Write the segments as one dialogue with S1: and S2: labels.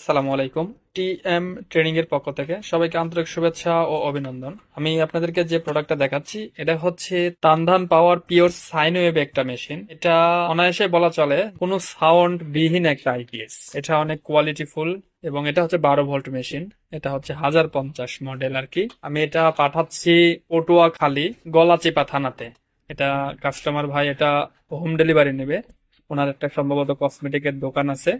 S1: আসসালামু আলাইকুম। T M training এর পক্ষ থেকে সবাইকে আন্তরিক শুভেচ্ছা ও অভিনন্দন। আমি আপনাদেরকে যে প্রোডাক্টটা দেখাচ্ছি, এটা হচ্ছে Tandhan power pure sine wave একটা মেশিন। এটা অনায়াসে বলা চলে, কোনো সাউন্ড বিহীন একটা আইপিএস। এটা অনেক কোয়ালিটিফুল এবং এটা হচ্ছে বারো ভোল্ট মেশিন। এটা হচ্ছে হাজার পঞ্চাশ মডেল আর কি। আমি এটা পাঠাচ্ছি পটুয়াখালী, গলাচিপা থানাতে। এটা কাস্টমার ভাই, এটা হোম ডেলিভারি নেবে। ওনার একটা সম্ভবত কসমেটিকের দোকান আছে।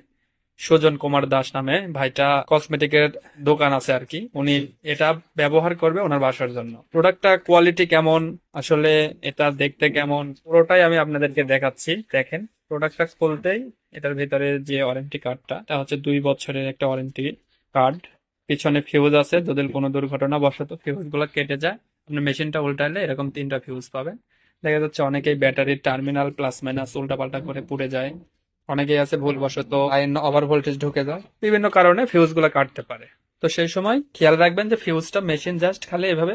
S1: সুজন কুমার দাস নামে ভাইটা কসমেটিকের দোকান আছে আর কি। উনি এটা ব্যবহার করবে ওনার বাসার জন্য। প্রোডাক্টটা কোয়ালিটি কেমন? আসলে এটা দেখতে কেমন? পুরোটাই আমি আপনাদেরকে দেখাচ্ছি। দেখেন প্রোডাক্টটা খুলতেই এটার ভিতরে যে ওয়ারেন্টি কার্ডটা এটা হচ্ছে দুই বছরের একটা ওয়ারেন্টি কার্ড। পিছনে ফিউজ আছে যদি কোনো দুর্ঘটনা বশত ফিউজগুলো কেটে যায় আপনি মেশিনটা উল্টালে এরকম তিনটা ফিউজ পাবেন। দেখা যাচ্ছে অনেকেই ব্যাটারির টার্মিনাল প্লাস মাইনাস উল্টাপাল্টা করে পুড়ে যায়। অনেকেই আছে ভুলবশত লাইন ওভার ভোল্টেজ ঢুকে যায়। বিভিন্ন কারণে ফিউজগুলো কাটতে পারে। তো সেই সময় খেয়াল রাখবেন যে ফিউজটা মেশিন জাস্ট খালি এভাবে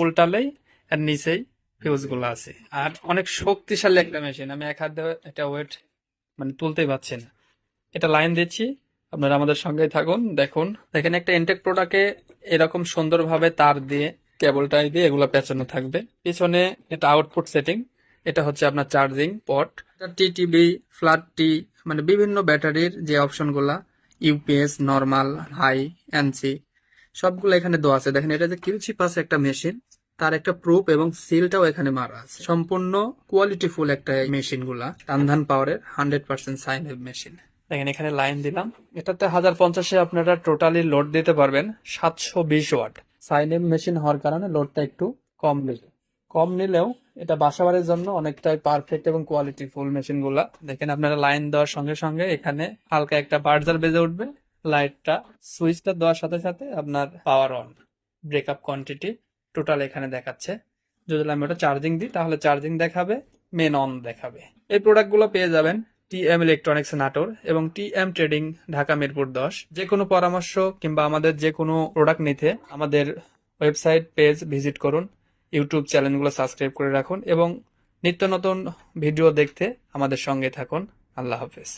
S1: উল্টালেই আর নিচেই ফিউজগুলো আছে। আর অনেক শক্তিশালী একটা মেশিন আমি এক হাত এটা ওয়েট মানে তুলতেই পারছি না। এটা লাইন দিচ্ছি, আপনারা আমাদের সঙ্গেই থাকুন, দেখুন। দেখেন একটা ইনটেক প্রোডাক্টে এরকম সুন্দরভাবে তার দিয়ে কেবল কেবলটাই দিয়ে এগুলো পেঁচানো থাকবে। পিছনে এটা আউটপুট সেটিং এটা হচ্ছে আপনার চার্জিং পট টিটিবি ফ্ল্যাট টি মানে বিভিন্ন ব্যাটারির যে অপশনগুলা ইউপিএস নর্মাল হাই এনসি সবগুলো এখানে দেওয়া আছে। দেখেন, এটা যে কিউচি পাশে একটা মেশিন তার একটা প্রুফ এবং সিলটাও এখানে মারা আছে। সম্পূর্ণ কোয়ালিটিফুল একটা মেশিনগুলা টানধান পাওয়ারের হান্ড্রেড পার্সেন্ট সাইন মেশিন দেখেন, এখানে লাইন দিলাম। এটাতে হাজার পঞ্চাশে আপনারা টোটালি লোড দিতে পারবেন সাতশো বিশ ওয়াট। সাইন মেশিন হওয়ার কারণে লোডটা একটু কম নেবে কম নিলেও এটা বাসাবাড়ির জন্য অনেকটাই পারফেক্ট এবং কোয়ালিটি ফুল মেশিনগুলা। দেখেন আপনারা লাইন দেওয়ার সঙ্গে সঙ্গে এখানে হালকা একটা বার্জার বেজে উঠবে। লাইটটা সুইচটা দেওয়ার সাথে সাথে আপনার power on breakup quantity total এখানে দেখাচ্ছে। যদি আমি ওটা চার্জিং দিই, তাহলে চার্জিং দেখাবে মেন অন দেখাবে। এই প্রোডাক্টগুলো পেয়ে যাবেন টি এম ইলেকট্রনিক্স নাটোর এবং T M trading Dhaka Mirpur দশ। যে কোনো পরামর্শ কিংবা আমাদের যে কোনো প্রোডাক্ট নিতে আমাদের ওয়েবসাইট পেজ ভিজিট করুন। ইউটিউব চ্যানেলগুলো সাবস্ক্রাইব করে রাখুন এবং নিত্য নতুন ভিডিও দেখতে আমাদের সঙ্গে থাকুন। আল্লাহ হাফেজ।